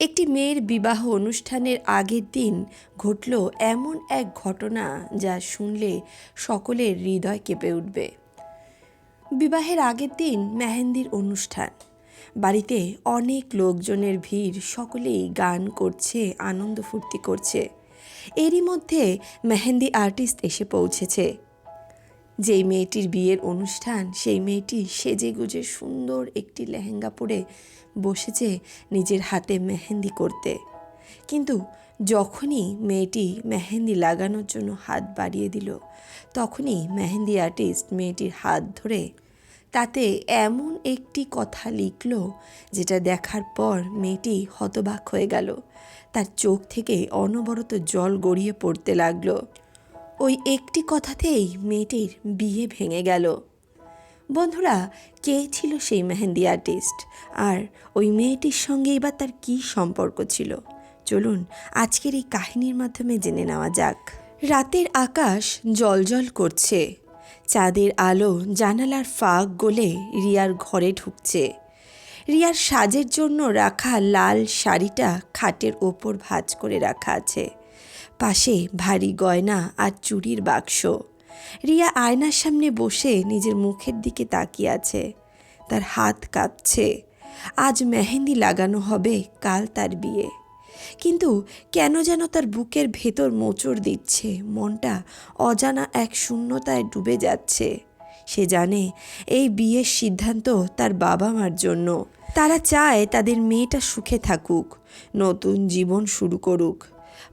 একটি মেয়ের বিবাহ অনুষ্ঠানের আগের দিন ঘটল এমন এক ঘটনা যা শুনলে সকলের হৃদয় কেঁপে উঠবে। বিবাহের আগের দিন মেহেন্দির অনুষ্ঠান। বাড়িতে অনেক লোকজনের ভিড়, সকলেই গান করছে, আনন্দ ফুর্তি করছে। এরই মধ্যে মেহেন্দি আর্টিস্ট এসে পৌঁছেছে। যেই মেয়েটির বিয়ের অনুষ্ঠান, সেই মেয়েটি সেজে গুজে সুন্দর একটি লেহেঙ্গা পরে বসেছে নিজের হাতে মেহেন্দি করতে। কিন্তু যখনই মেয়েটি মেহেন্দি লাগানোর জন্য হাত বাড়িয়ে দিল, তখনই মেহেন্দি আর্টিস্ট মেয়েটির হাত ধরে তাতে এমন একটি কথা লিখল যেটা দেখার পর মেয়েটি হতবাক হয়ে গেল। তার চোখ থেকে অনবরত জল গড়িয়ে পড়তে লাগল। ওই একটি কথাতেই মেয়েটির বিয়ে ভেঙে গেল। বন্ধুরা, কে ছিল সেই মেহেন্দি আর্টিস্ট আর ওই মেয়েটির সঙ্গে এবার তার কী সম্পর্ক ছিল? চলুন আজকের এই কাহিনীর মাধ্যমে জেনে নেওয়া যাক। রাতের আকাশ জলজল করছে। চাঁদের আলো জানালার ফাঁক গলে রিয়ার ঘরে ঢুকছে। রিয়ার সাজের জন্য রাখা লাল শাড়িটা খাটের ওপর ভাঁজ করে রাখা আছে। পাশে ভারী গয়না আর চুড়ির বাক্স। রিয়া আয়নার সামনে বসে নিজের মুখের দিকে তাকিয়ে আছে। তার হাত কাঁপছে। আজ মেহেন্দি লাগানো হবে, কাল তার বিয়ে। কিন্তু কেন যেন তার বুকের ভেতর মোচড় দিচ্ছে, মনটা অজানা এক শূন্যতায় ডুবে যাচ্ছে। সে জানে এই বিয়ের সিদ্ধান্ত তার বাবা মার জন্য। তারা চায় তাদের মেয়েটা সুখে থাকুক, নতুন জীবন শুরু করুক।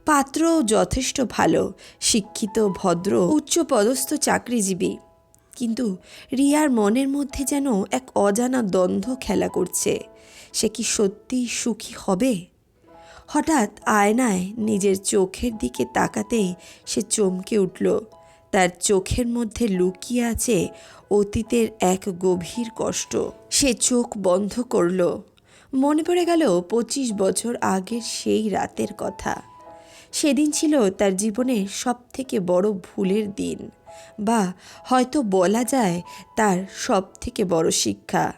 পাত্রও যথেষ্ট ভালো, শিক্ষিত, ভদ্র, উচ্চপদস্থ চাকরিজীবী। কিন্তু রিয়ার মনের মধ্যে যেন এক অজানা দ্বন্দ্ব খেলা করছে। সে কি সত্যি সুখী হবে? হঠাৎ আয়নায় নিজের চোখের দিকে তাকাতেই সে চমকে উঠল। তার চোখের মধ্যে লুকিয়ে আছে অতীতের এক গভীর কষ্ট। সে চোখ বন্ধ করল। মনে পড়ে গেল পঁচিশ বছর আগের সেই রাতের কথা। সেদিন ছিল তার জীবনের সব থেকে বড় ভুলের দিন। বা, হয়তো বলা যায় তার সব থেকে বড় শিক্ষা।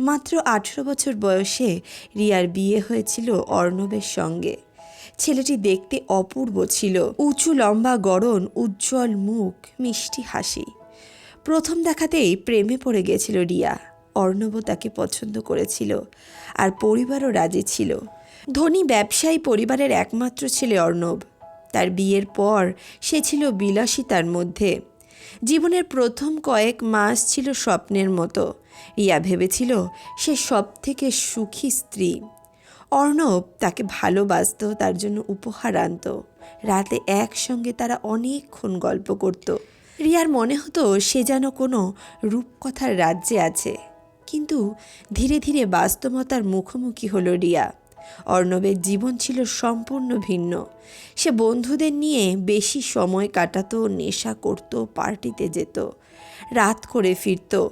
মাত্র আঠেরো বছর বয়সে রিয়ার বিয়ে হয়েছিল অর্ণবের সঙ্গে। ছেলেটি দেখতে অপূর্ব ছিল। উঁচু, লম্বা গড়ন, উজ্জ্বল মুখ, মিষ্টি হাসি। প্রথম দেখাতেই প্রেমে পড়ে গেছিল রিয়া। অর্ণবও তাকে পছন্দ করেছিল। আর পরিবারও রাজি ছিল। ধনী ব্যবসায়ী পরিবারের একমাত্র ছেলে অর্ণব। তার বিয়ের পর সে ছিল বিলাসিতার মধ্যে। জীবনের প্রথম কয়েক মাস ছিল স্বপ্নের মতো। রিয়া ভেবেছিল সে সব থেকে সুখী স্ত্রী। অর্ণব তাকে ভালোবাসত, তার জন্য উপহার আনত। রাতে একসঙ্গে তারা অনেকক্ষণ গল্প করত। রিয়ার মনে হতো সে যেন কোনো রূপকথার রাজ্যে আছে। কিন্তু ধীরে ধীরে বাস্তবতার মুখোমুখি হলো রিয়া। অর্ণবের জীবন ছিল সম্পূর্ণ ভিন্ন। সে বন্ধুদের নিয়ে বেশি সময় কাটাতো, নেশা করত, পার্টিতে যেত। রাত করে ফিরত।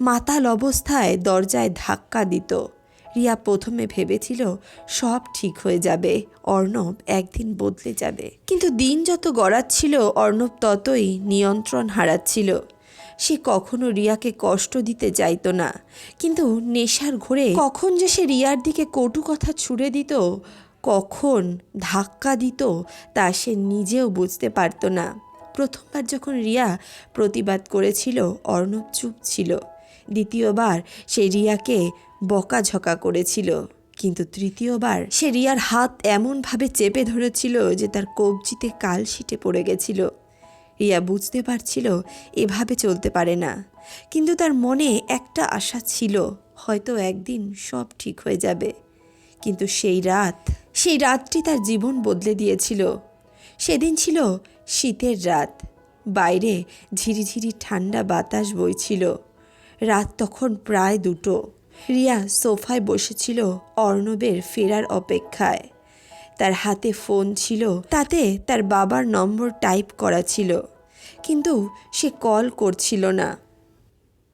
মাতাল অবস্থায় দরজায় ধাক্কা দিত। রিয়া প্রথমে ভেবেছিল, সব ঠিক হয়ে যাবে, অর্ণব একদিন বদলে যাবে। কিন্তু দিন যত গড়াচ্ছিল, অর্ণব ততই নিয়ন্ত্রণ হারাচ্ছিল। সে কখনো রিয়াকে কষ্ট দিতে চাইতো না। কিন্তু নেশার ঘোরে কখন যে সে রিয়ার দিকে কটু কথা ছুড়ে দিত, কখন ধাক্কা দিত, তা সে নিজেও বুঝতে পারতো না। প্রথমবার যখন রিয়া প্রতিবাদ করেছিল, অর্ণব চুপ ছিল। দ্বিতীয়বার সে রিয়াকে বকাঝকা করেছিল। কিন্তু তৃতীয়বার সে রিয়ার হাত এমনভাবে চেপে ধরেছিল যে তার কবজিতে কাল শিটে পড়ে গেছিল। রিয়া বুঝতে পারছিল এভাবে চলতে পারে না। কিন্তু তার মনে একটা আশা ছিল, হয়তো একদিন সব ঠিক হয়ে যাবে। কিন্তু সেই রাত, সেই রাতটি তার জীবন বদলে দিয়েছিল। সেদিন ছিল শীতের রাত। বাইরে ঝিরিঝিরি ঠান্ডা বাতাস বইছিল। রাত তখন প্রায় দুটো। রিয়া সোফায় বসেছিল অর্ণবের ফেরার অপেক্ষায়। তার হাতে ফোন ছিল, তাতে তার বাবার নম্বর টাইপ করা ছিল। কিন্তু সে কল করছিল না।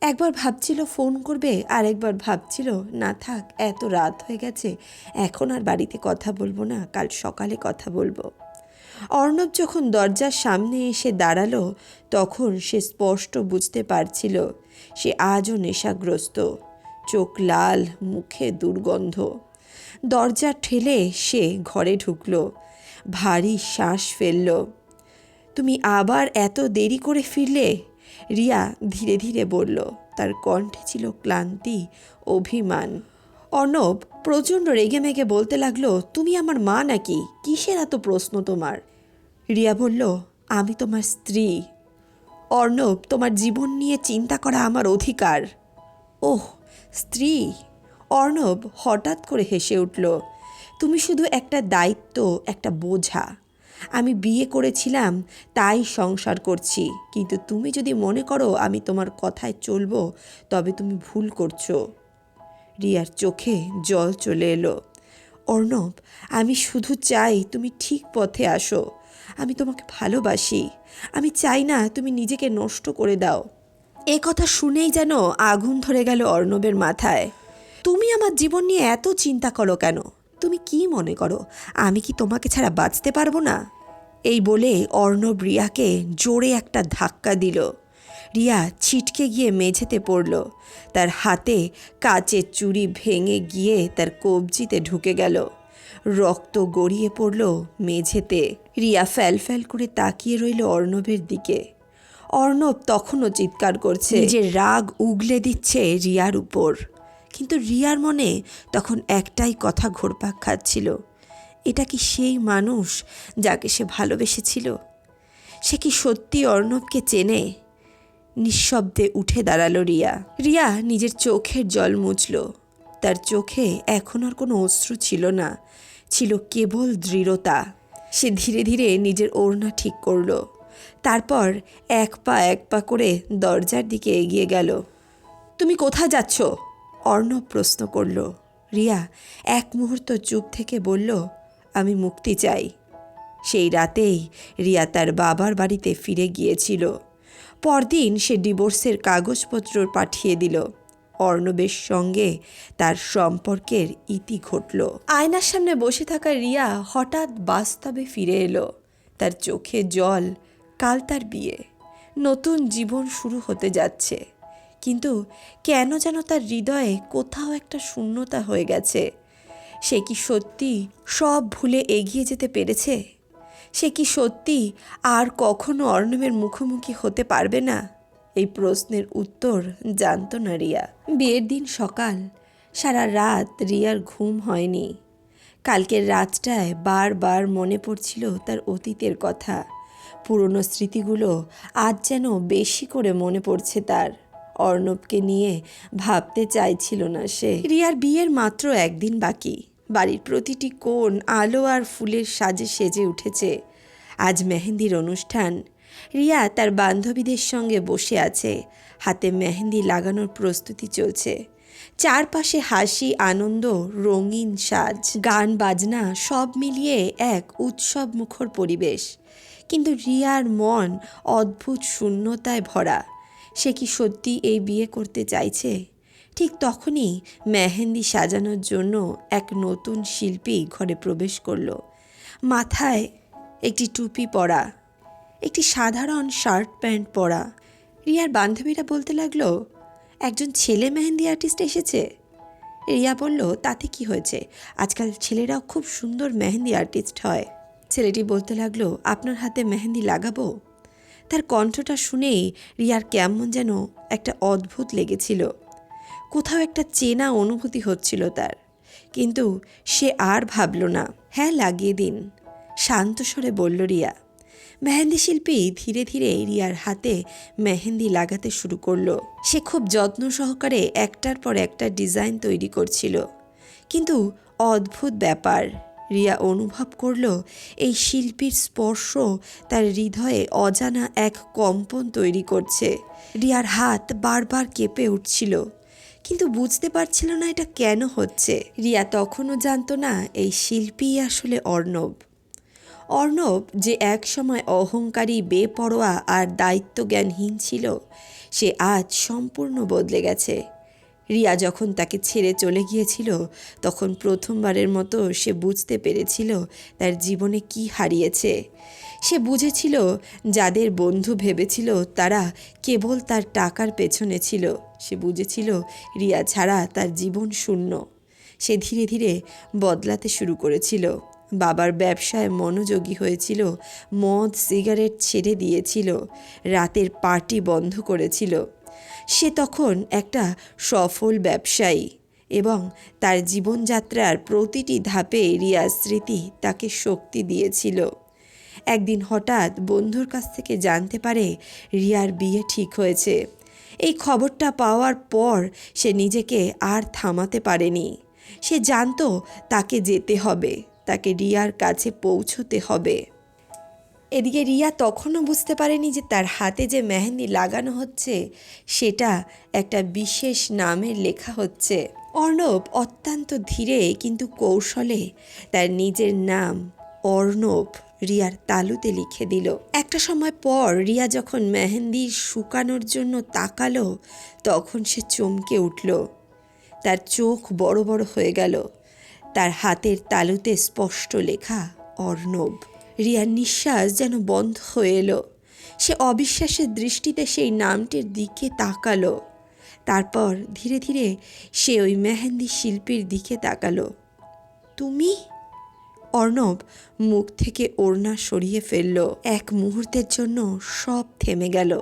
একবার ভাবছিল ফোন করবে আর একবার ভাবছিল, না থাক, এত রাত হয়ে গেছে, এখন আর বাড়িতে কথা বলব না, কাল সকালে কথা বলব। অর্ণব যখন দরজার সামনে এসে দাঁড়াল, তখন সে স্পষ্ট বুঝতে পারছিল, সে আজও নেশাগ্রস্ত, চোখ লাল, মুখে দুর্গন্ধ। দরজা ঠেলে সে ঘরে ঢুকল, ভারী শ্বাস ফেলল। তুমি আবার এত দেরি করে ফিরলে? রিয়া ধীরে ধীরে বলল, তার কণ্ঠে ছিল ক্লান্তি, অভিমান। অর্ণব প্রচণ্ড রেগে মেগে বলতে লাগল, তুমি আমার মা নাকি? কিসের এত প্রশ্ন তোমার? রিয়া বলল, আমি তোমার স্ত্রী। অর্ণব, তোমার জীবন নিয়ে চিন্তা করা আমার অধিকার। ওহ, স্ত্রী? অর্ণব হঠাৎ করে হেসে উঠল, তুমি শুধু একটা দায়িত্ব, একটা বোঝা। আমি বিয়ে করেছিলাম, তাই সংসার করছি। কিন্তু তুমি যদি মনে করো আমি তোমার কথায় চলবো, তবে তুমি ভুল করছ। রিয়ার চোখে জল চলে এলো। অর্ণব, আমি শুধু চাই তুমি ঠিক পথে আসো। আমি তোমাকে ভালোবাসি। আমি চাই না তুমি নিজেকে নষ্ট করে দাও। এ কথা শুনেই যেন আগুন ধরে গেল অর্ণবের মাথায়। তুমি আমার জীবন নিয়ে এত চিন্তা করো কেন? তুমি কি মনে করো? আমি কি তোমাকে ছাড়া বাঁচতে পারব না? এই বলে অর্ণব রিয়াকে জোরে একটা ধাক্কা দিল। রিয়া ছিটকে গিয়ে মেঝেতে পড়ল। তার হাতে কাচের চুড়ি ভেঙে গিয়ে তার কবজিতে ঢুকে গেল। রক্ত গড়িয়ে পড়ল মেঝেতে। রিয়া ফ্যাল ফ্যাল করে তাকিয়ে রইল অর্ণবের দিকে। অর্ণব তখনও চিৎকার করছে। যে রাগ উগলে দিচ্ছে রিয়ার উপর। কিন্তু রিয়ার মনে তখন একটাই কথা ঘোরপাক খাচ্ছিল। এটা কি সেই মানুষ যাকে সে ভালোবেসেছিল? সে কি সত্যি অর্ণবকে চেনে? নিঃশব্দে উঠে দাঁড়াল রিয়া। রিয়া নিজের চোখের জল মুছল। তার চোখে এখন আর কোনো অশ্রু ছিল না, ছিল কেবল দৃঢ়তা। সে ধীরে ধীরে নিজের ওড়না ঠিক করল। তারপর এক পা এক পা করে দরজার দিকে এগিয়ে গেল। তুমি কোথায় যাচ্ছ? অর্ণব প্রশ্ন করল, রিয়া, এক মুহূর্ত চুপ থেকে বলল, আমি মুক্তি চাই। সেই রাতেই রিয়া তার বাবার বাড়িতে ফিরে গিয়েছিল। পরদিন সে ডিভোর্সের কাগজপত্র পাঠিয়ে দিল। অর্ণবের সঙ্গে তার সম্পর্কের ইতি ঘটল। আয়নার সামনে বসে থাকা রিয়া হঠাৎ বাস্তবে ফিরে এলো। তার চোখে জল, কাল তার বিয়ে। নতুন জীবন শুরু হতে যাচ্ছে। কিন্তু কেন যেন তার হৃদয়ে কোথাও একটা শূন্যতা হয়ে গেছে। সে কি সত্যি সব ভুলে এগিয়ে যেতে পেরেছে? সে কি সত্যি আর কখনো অর্ণবের মুখোমুখি হতে পারবে না? এই প্রশ্নের উত্তর জানত না রিয়া। বিয়ের দিন সকাল, সারা রাত রিয়ার ঘুম হয়নি। কালকের রাতটায় বারবার মনে পড়ছিল তার অতীতের কথা। পুরনো স্মৃতিগুলো আজ যেন বেশি করে মনে পড়ছে তার। অর্ণবকে নিয়ে ভাবতে চাইছিল না সে। রিয়ার বিয়ের মাত্র একদিন বাকি। বাড়ির প্রতিটি কোণ আলো আর ফুলের সাজে সেজে উঠেছে। আজ মেহেন্দির অনুষ্ঠান। রিয়া তার বান্ধবীদের সঙ্গে বসে আছে। হাতে মেহেন্দি লাগানোর প্রস্তুতি চলছে। চারপাশে হাসি, আনন্দ, রঙিন সাজ, গান, বাজনা সব মিলিয়ে এক উৎসব মুখর পরিবেশ। কিন্তু রিয়ার মন অদ্ভুত শূন্যতায় ভরা। সে কি সত্যি এই বিয়ে করতে চাইছে? ঠিক তখনই মেহেন্দি সাজানোর জন্য এক নতুন শিল্পী ঘরে প্রবেশ করল। মাথায় একটি টুপি পরা, একটি সাধারণ শার্ট প্যান্ট পরা। রিয়ার বান্ধবীরা বলতে লাগল, একজন ছেলে মেহেন্দি আর্টিস্ট এসেছে? রিয়া বলল, তাতে কি হয়েছে? আজকাল ছেলেরাও খুব সুন্দর মেহেন্দি আর্টিস্ট হয়। ছেলেটি বলতে লাগল, আপনার হাতে মেহেন্দি লাগাবো? তার কণ্ঠটা শুনেই রিয়ার কেমন যেন একটা অদ্ভুত লেগেছিল। কোথাও একটা চেনা অনুভূতি হচ্ছিল তার। কিন্তু সে আর ভাবল না। হ্যাঁ লাগিয়ে দিন। শান্ত স্বরে বলল রিয়া। মেহেন্দি শিল্পী ধীরে ধীরে রিয়ার হাতে মেহেন্দি লাগাতে শুরু করল। সে খুব যত্ন সহকারে একটার পর একটা ডিজাইন তৈরি করছিল। কিন্তু অদ্ভুত ব্যাপার। রিয়া অনুভব করল, এই শিল্পীর স্পর্শ তার হৃদয়ে অজানা এক কম্পন তৈরি করছে। রিয়ার হাত বারবার কেঁপে উঠছিল, কিন্তু বুঝতে পারছিল না এটা কেন হচ্ছে। রিয়া তখনও জানতো না, এই শিল্পী আসলে অর্ণব। অর্ণব যে এক সময় অহংকারী, বেপরোয়া আর দায়িত্বজ্ঞানহীন ছিল, সে আজ সম্পূর্ণ বদলে গেছে। রিয়া যখন তাকে ছেড়ে চলে গিয়েছিল, তখন প্রথমবারের মতো সে বুঝতে পেরেছিল তার জীবনে কি হারিয়েছে। সে বুঝেছিল যাদের বন্ধু ভেবেছিল তারা কেবল তার টাকার পেছনে ছিল। সে বুঝেছিল রিয়া ছাড়া তার জীবন শূন্য। সে ধীরে ধীরে বদলাতে শুরু করেছিল। বাবার ব্যবসায় মনোযোগী হয়েছিল, মদ, সিগারেট ছেড়ে দিয়েছিল, রাতের পার্টি বন্ধ করেছিল। সে তখন একটা সফল ব্যবসায়ী এবং তার জীবনযাত্রার প্রতিটি ধাপে রিয়ার স্মৃতি তাকে শক্তি দিয়েছিল। একদিন হঠাৎ বন্ধুর কাছ থেকে জানতে পারে রিয়ার বিয়ে ঠিক হয়েছে। এই খবরটা পাওয়ার পর সে নিজেকে আর থামাতে পারেনি। সে জানতো তাকে যেতে হবে, তাকে রিয়ার কাছে পৌঁছতে হবে। এদিকে রিয়া তখনও বুঝতে পারেনি যে তার হাতে যে মেহেন্দি লাগানো হচ্ছে, সেটা একটা বিশেষ নামের লেখা হচ্ছে। অর্ণব অত্যন্ত ধীরে কিন্তু কৌশলে তার নিজের নাম অর্ণব রিয়ার তালুতে লিখে দিল। একটা সময় পর রিয়া যখন মেহেন্দি শুকানোর জন্য তাকালো, তখন সে চমকে উঠল। তার চোখ বড় বড় হয়ে গেল। তার হাতের তালুতে স্পষ্ট লেখা, অর্ণব। রিয়ার নিঃশ্বাস যেন বন্ধ হয়ে এলো। সে অবিশ্বাসের দৃষ্টিতে সেই নামটির দিকে তাকালো। তারপর ধীরে ধীরে সে ওই মেহেন্দি শিল্পীর দিকে তাকালো। তুমি? অর্ণব মুখ থেকে ওড়না সরিয়ে ফেলল। এক মুহূর্তের জন্য সব থেমে গেল।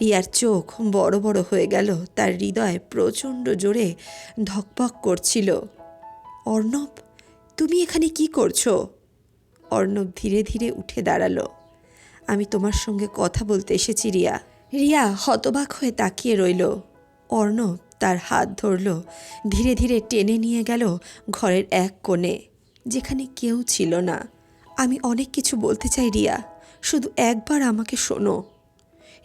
রিয়ার চোখ বড় বড় হয়ে গেল। তার হৃদয় প্রচণ্ড জোরে ধকপক করছিল। অর্ণব, তুমি এখানে কি করছ? অর্ণব ধীরে ধীরে উঠে দাঁড়াল। আমি তোমার সঙ্গে কথা বলতে এসেছি, রিয়া। রিয়া হতবাক হয়ে তাকিয়ে রইল। অর্ণব তার হাত ধরল, ধীরে ধীরে টেনে নিয়ে গেল ঘরের এক কোণে, যেখানে কেউ ছিল না। আমি অনেক কিছু বলতে চাই, রিয়া। শুধু একবার আমাকে শোনো।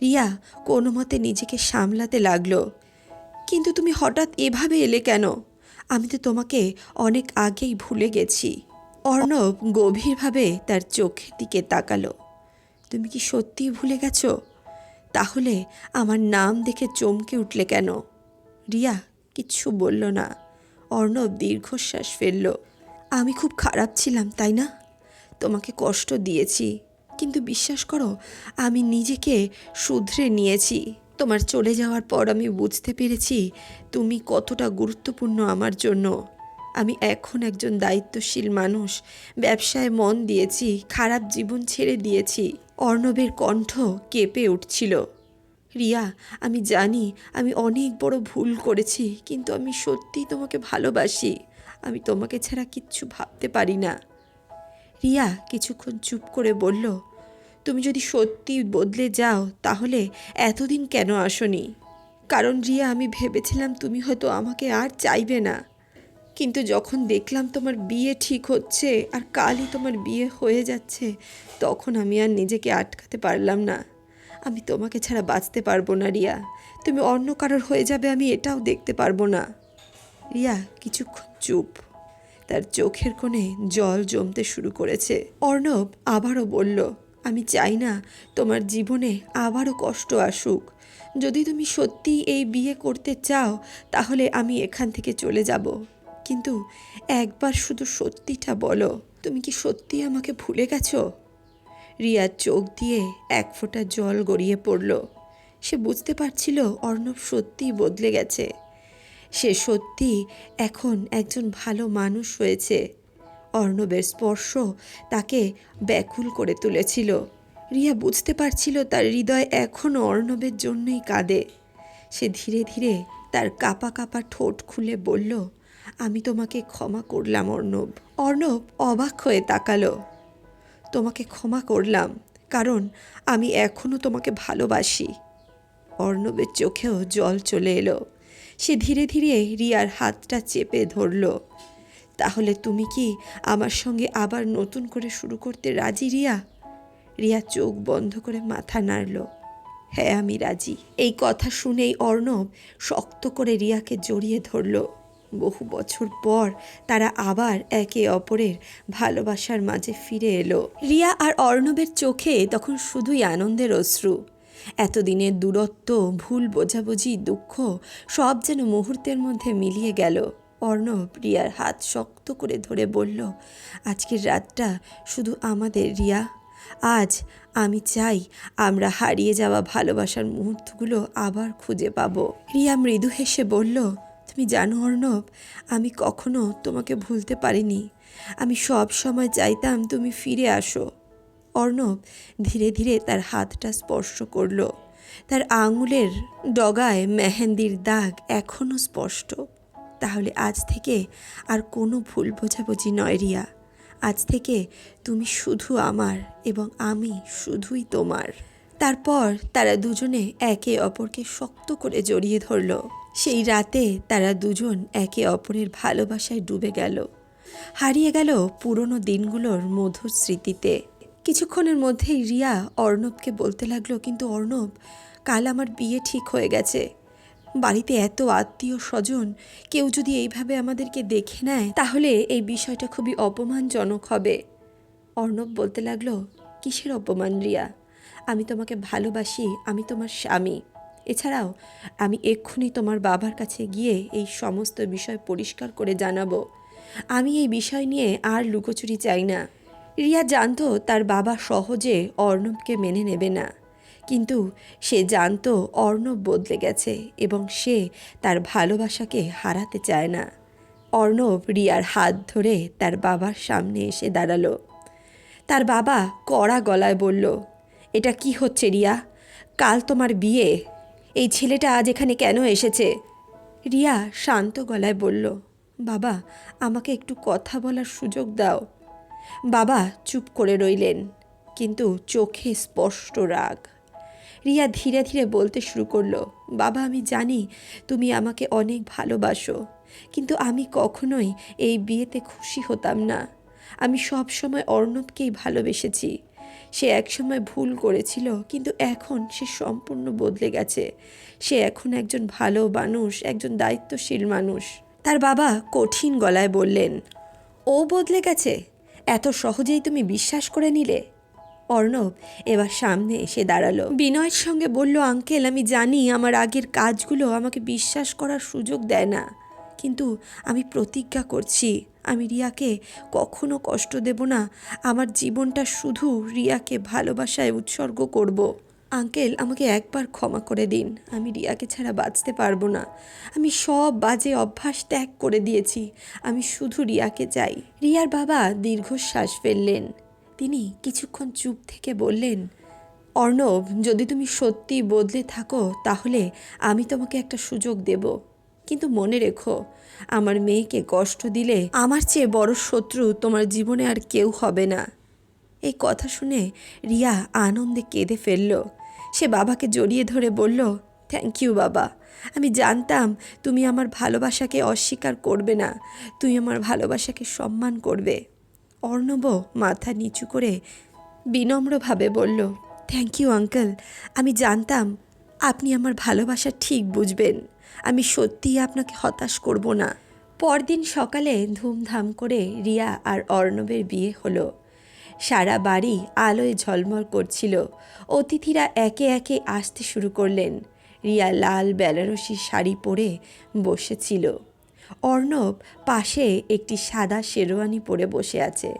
রিয়া কোনো মতে নিজেকে সামলাতে লাগল। কিন্তু তুমি হঠাৎ এভাবে এলে কেন? আমি তো তোমাকে অনেক আগেই ভুলে গেছি। অর্ণব গভীরভাবে তার চোখের দিকে তাকালো। তুমি কি সত্যিই ভুলে গেছো? তাহলে আমার নাম দেখে চমকে উঠলে কেন? রিয়া, কিচ্ছু বলল না। অর্ণব দীর্ঘশ্বাস ফেলল। আমি খুব খারাপ ছিলাম, তাই না? তোমাকে কষ্ট দিয়েছি। কিন্তু বিশ্বাস করো, আমি নিজেকে শুধরে নিয়েছি। তোমার চলে যাওয়ার পর আমি বুঝতে পেরেছি তুমি কতটা গুরুত্বপূর্ণ আমার জন্য। আমি এখন একজন দায়িত্বশীল মানুষ। ব্যবসায় মন দিয়েছি, খারাপ জীবন ছেড়ে দিয়েছি। অর্ণবের কণ্ঠ কেঁপে উঠছিল। রিয়া, আমি জানি আমি অনেক বড় ভুল করেছি, কিন্তু আমি সত্যিই তোমাকে ভালোবাসি। আমি তোমাকে ছাড়া কিচ্ছু ভাবতে পারি না। রিয়া কিছুক্ষণ চুপ করে বলল, তুমি যদি সত্যি বদলে যাও, তাহলে এতদিন কেন আসনি? কারণ রিয়া, আমি ভেবেছিলাম তুমি হয়তো আমাকে আর চাইবে না। কিন্তু যখন দেখলাম তোমার বিয়ে ঠিক হচ্ছে আর কালই তোমার বিয়ে হয়ে যাচ্ছে, তখন আমি আর নিজেকে আটকাতে পারলাম না। আমি তোমাকে ছাড়া বাঁচতে পারব না, রিয়া। তুমি অন্য কারোর হয়ে যাবে, আমি এটাও দেখতে পারব না। রিয়া, কিছুক্ষণ চুপ। তার চোখের কোণে জল জমতে শুরু করেছে। অর্ণব আবারও বলল, আমি চাই না তোমার জীবনে আবারও কষ্ট আসুক। যদি তুমি সত্যিই এই বিয়ে করতে চাও, তাহলে আমি এখান থেকে চলে যাব। কিন্তু একবার শুধু সত্যিটা বলো। তুমি কি সত্যি আমাকে ভুলে গেছো? রিয়ার চোখ দিয়ে এক ফোঁটা জল গড়িয়ে পড়ল। সে বুঝতে পারছিল অর্ণব সত্যিই বদলে গেছে। সে সত্যি এখন একজন ভালো মানুষ হয়েছে। অর্ণবের স্পর্শ তাকে ব্যাকুল করে তুলেছিল। রিয়া বুঝতে পারছিল তার হৃদয় এখনও অর্ণবের জন্যই কাঁদে। সে ধীরে ধীরে তার কাপা কাপা ঠোঁট খুলে বলল আমি তোমাকে ক্ষমা করলাম, অর্ণব। অর্ণব অবাক হয়ে তাকালো। তোমাকে ক্ষমা করলাম, কারণ আমি এখনও তোমাকে ভালোবাসি। অর্ণবের চোখেও জল চলে এলো। সে ধীরে ধীরে রিয়ার হাতটা চেপে ধরল। তাহলে তুমি কি আমার সঙ্গে আবার নতুন করে শুরু করতে রাজি, রিয়া? রিয়া চোখ বন্ধ করে মাথা নাড়ল। হ্যাঁ আমি রাজি। এই কথা শুনেই অর্ণব শক্ত করে রিয়াকে জড়িয়ে ধরল। বহু বছর পর তারা আবার একে অপরের ভালোবাসার মাঝে ফিরে এলো। রিয়া আর অর্ণবের চোখে তখন শুধুই আনন্দের অশ্রু। এতদিনের দূরত্ব, ভুল বোঝাবুঝি, দুঃখ সব যেন মুহূর্তের মধ্যে মিলিয়ে গেল। অর্ণব রিয়ার হাত শক্ত করে ধরে বলল, আজকের রাতটা শুধু আমাদের, রিয়া। আজ আমি চাই আমরা হারিয়ে যাওয়া ভালোবাসার মুহূর্তগুলো আবার খুঁজে পাবো। রিয়া মৃদু হেসে বলল তুমি জানো, অর্ণব, আমি কখনো তোমাকে ভুলতে পারিনি। আমি সব সময় চাইতাম তুমি ফিরে আসো। অর্ণব ধীরে ধীরে তার হাতটা স্পর্শ করল। তার আঙুলের ডগায় মেহেন্দির দাগ এখনও স্পষ্ট। তাহলে আজ থেকে আর কোনো ভুল বোঝাবুঝি নয়, রিয়া। আজ থেকে তুমি শুধু আমার এবং আমি শুধুই তোমার। তারপর তারা দুজনে একে অপরকে শক্ত করে জড়িয়ে ধরল। সেই রাতে তারা দুজন একে অপরের ভালোবাসায় ডুবে গেল। হারিয়ে গেল পুরনো দিনগুলোর মধুর স্মৃতিতে। কিছুক্ষণের মধ্যেই রিয়া অর্ণবকে বলতে লাগল, কিন্তু অর্ণব, কাল আমার বিয়ে ঠিক হয়ে গেছে। বাড়িতে এত আত্মীয় স্বজন, কেউ যদি এইভাবে আমাদেরকে দেখে নেয়, তাহলে এই বিষয়টা খুবই অপমানজনক হবে। অর্ণব বলতে লাগল, কিসের অপমান রিয়া? আমি তোমাকে ভালোবাসি, আমি তোমার স্বামী। এছাড়াও, আমি এক্ষুনি তোমার বাবার কাছে গিয়ে এই সমস্ত বিষয় পরিষ্কার করে জানাব। আমি এই বিষয় নিয়ে আর লুকোচুরি চাই না। রিয়া জানত তার বাবা সহজে অর্ণবকে মেনে নেবে না। কিন্তু সে জানত অর্ণব বদলে গেছে এবং সে তার ভালোবাসাকে হারাতে চায় না। অর্ণব রিয়ার হাত ধরে তার বাবার সামনে এসে দাঁড়াল। তার বাবা কড়া গলায় বলল, এটা কি হচ্ছে রিয়া? কাল তোমার বিয়ে। এই ছেলেটা আজ এখানে কেন এসেছে? রিয়া শান্ত গলায় বলল, বাবা, আমাকে একটু কথা বলার সুযোগ দাও। বাবা চুপ করে রইলেন, কিন্তু চোখে স্পষ্ট রাগ। রিয়া ধীরে ধীরে বলতে শুরু করল, বাবা, আমি জানি তুমি আমাকে অনেক ভালোবাসো, কিন্তু আমি কখনোই এই বিয়েতে খুশি হতাম না। আমি সব সময় অর্ণবকেই ভালোবেসেছি। সে একসময় ভুল করেছিল, কিন্তু এখন সে সম্পূর্ণ বদলে গেছে। সে এখন একজন ভালো মানুষ, একজন দায়িত্বশীল মানুষ। তার বাবা কঠিন গলায় বললেন, ও বদলে গেছে? এত সহজেই তুমি বিশ্বাস করে নিলে? অর্ণব এবার সামনে এসে দাঁড়াল। বিনয়ের সঙ্গে বলল, আঙ্কেল, আমি জানি আমার আগের কাজগুলো আমাকে বিশ্বাস করার সুযোগ দেয় না। কিন্তু আমি প্রতিজ্ঞা করছি, আমি রিয়াকে কখনো কষ্ট দেব না। আমার জীবনটা শুধু রিয়াকে ভালোবাসায় উৎসর্গ করব। আঙ্কেল, আমাকে একবার ক্ষমা করে দিন। আমি রিয়াকে ছাড়া বাঁচতে পারব না। আমি সব বাজে অভ্যাস ত্যাগ করে দিয়েছি। আমি শুধু রিয়াকে চাই। রিয়ার বাবা দীর্ঘশ্বাস ফেললেন। তিনি কিছুক্ষণ চুপ থেকে বললেন, অর্ণব, যদি তুমি সত্যি বদলে থাকো, তাহলে আমি তোমাকে একটা সুযোগ দেব। কিন্তু মনে রেখো, আমার মেয়েকে কষ্ট দিলে আমার চেয়ে বড় শত্রু তোমার জীবনে আর কেউ হবে না। এই কথা শুনে রিয়া আনন্দে কেঁদে ফেলল। সে বাবাকে জড়িয়ে ধরে বলল থ্যাংক ইউ বাবা। আমি জানতাম তুমি আমার ভালোবাসাকে অস্বীকার করবে না, তুমি আমার ভালোবাসাকে সম্মান করবে। অর্ণব মাথা নিচু করে বিনম্রভাবে বলল থ্যাংক ইউ আঙ্কেল আমি জানতাম আপনি আমার ভালোবাসা ঠিক বুঝবেন। আমি সত্যিই আপনাকে হতাশ করব না। পরদিন সকালে ধুমধাম করে রিয়া আর অর্ণবের বিয়ে হলো। সারা বাড়ি আলোয় ঝলমল করছিল। অতিথিরা একে একে আসতে শুরু করলেন। রিয়া লাল বেনারসি শাড়ি পরে বসেছিল। অর্ণব পাশে একটি সাদা শেরওয়ানি পরে বসে আছে।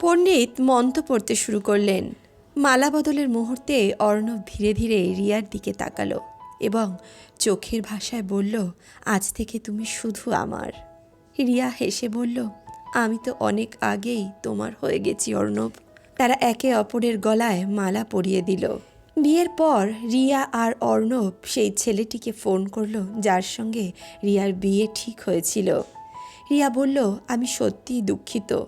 পণ্ডিত মন্ত্র পড়তে শুরু করলেন। মালা বদলের মুহূর্তে অর্ণব ধীরে ধীরে রিয়ার দিকে তাকালো। এবং চোখের ভাষায় বলল, আজ থেকে তুমি শুধু আমার। রিয়া হেসে বলল, আমি তো অনেক আগেই তোমার হয়ে গেছি, অর্ণব। তারা একে অপরের গলায় মালা পরিয়ে দিল। বিয়ের পর রিয়া আর অর্ণব সেই ছেলেটিকে ফোন করল, যার সঙ্গে রিয়ার বিয়ে ঠিক হয়েছিল। রিয়া বলল, আমি সত্যিই দুঃখিত।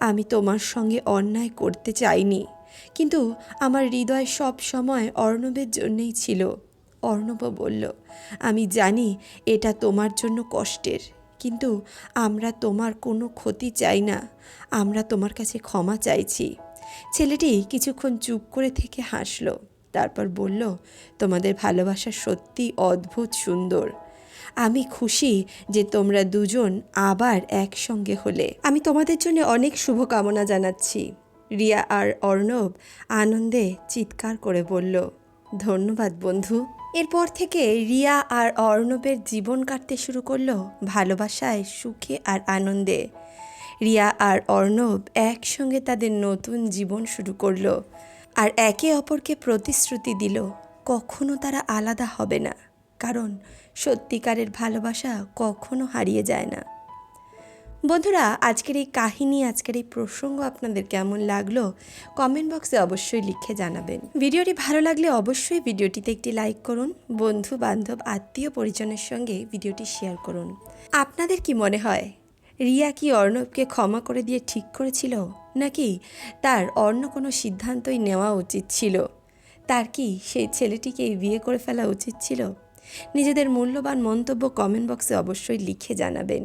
আমি তোমার সঙ্গে অন্যায় করতে চাইনি। কিন্তু আমার হৃদয় সব সময় অর্ণবের জন্যেই ছিল। অর্ণব বলল, আমি জানি এটা তোমার জন্য কষ্টের, কিন্তু আমরা তোমার কোনো ক্ষতি চাই না। আমরা তোমার কাছে ক্ষমা চাইছি। ছেলেটি কিছুক্ষণ চুপ করে থেকে হাসল, তারপর বলল, তোমাদের ভালোবাসা সত্যি অদ্ভুত সুন্দর। আমি খুশি যে তোমরা দুজন আবার একসঙ্গে হলে। আমি তোমাদের জন্য অনেক শুভকামনা জানাচ্ছি। রিয়া আর অর্ণব আনন্দে চিৎকার করে বলল, ধন্যবাদ বন্ধু। এরপর থেকে রিয়া আর অর্ণবের জীবন কাটতে শুরু করল ভালোবাসায়, সুখে আর আনন্দে। রিয়া আর অর্ণব একসঙ্গে তাদের নতুন জীবন শুরু করল আর একে অপরকে প্রতিশ্রুতি দিল, কখনো তারা আলাদা হবে না, কারণ সত্যিকারের ভালোবাসা কখনো হারিয়ে যায় না। বন্ধুরা, আজকের এই কাহিনী, আজকের এই প্রসঙ্গ আপনাদের কেমন লাগল কমেন্ট বক্সে অবশ্যই লিখে জানাবেন। ভিডিওটি ভালো লাগলে অবশ্যই ভিডিওটিতে একটি লাইক করুন, বন্ধু, বান্ধব, আত্মীয়, পরিজনের সঙ্গে ভিডিওটি শেয়ার করুন। আপনাদের কি মনে হয়, রিয়া কি অর্ণবকে ক্ষমা করে দিয়ে ঠিক করেছিল, নাকি তার অন্য কোনো সিদ্ধান্তই নেওয়া উচিত ছিল? তার কি সেই ছেলেটিকেই বিয়ে করে ফেলা উচিত ছিল? নিজেদের মূল্যবান মন্তব্য কমেন্ট বক্সে অবশ্যই লিখে জানাবেন।